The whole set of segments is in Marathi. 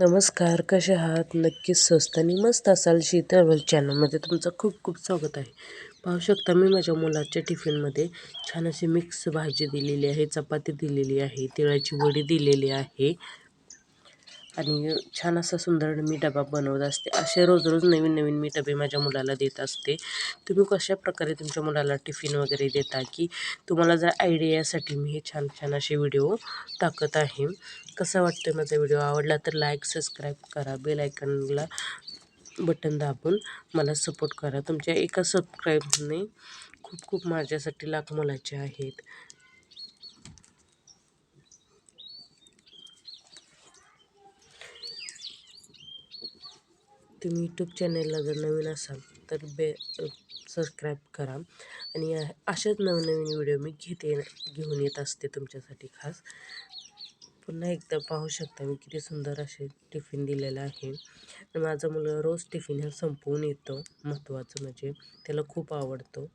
नमस्कार कसे आहात? नक्कीच स्वस्त आणि मस्त असाल शीतळ चॅनलमध्ये तुमचं खूप खूप स्वागत आहे. पाहू शकता मी माझ्या मुलाच्या टिफिनमध्ये छान अशी मिक्स भाजी दिलेली आहे चपाती दिलेली आहे तिळाची वडी दिलेली आहे. आणि छान असा सुंदर मी डबा बनवत असते. असे रोज रोज नवीन नवीन मी डबे माझ्या मुलाला देत असते. तुम्ही कशा प्रकारे तुमच्या मुलाला टिफिन वगैरे देता की तुम्हाला जर आयडियासाठी मी हे छान छान असे व्हिडिओ टाकत आहे. कसा वाटतं माझा व्हिडिओ आवडला तर लाईक सबस्क्राईब करा. बेल आयकनला बटन दाबून मला सपोर्ट करा. तुमच्या एका सबस्क्राईबने खूप खूप माझ्यासाठी लाख मुलाचे आहेत. तुम्ही यूट्यूब चॅनलला जर नवीन असाल तर बे सबस्क्राईब करा. आणि अशाच नवनवीन व्हिडिओ मी घेते घेऊन येत असते तुमच्यासाठी खास. पुन्हा एकदा पाहू शकता मी किती सुंदर असे टिफिन दिलेलं आहे. माझा मुलगा रोज टिफिन हा संपवून येतो महत्त्वाचं म्हणजे. त्याला खूप आवडतो.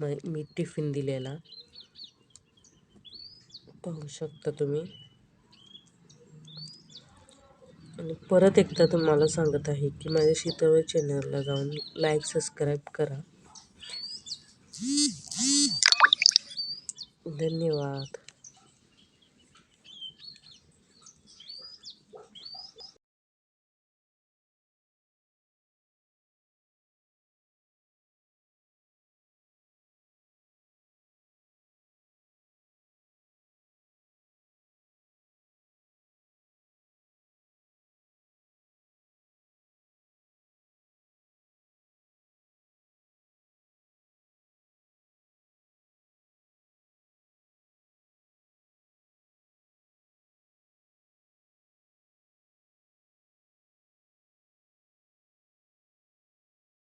म मी टिफिन दिलेला. पाहू शकता तुम्ही. परत एकदा तुम्हाला सांगत आहे की माझ्या शीतळ चॅनलला जाऊन लाईक सबस्क्राईब करा. धन्यवाद.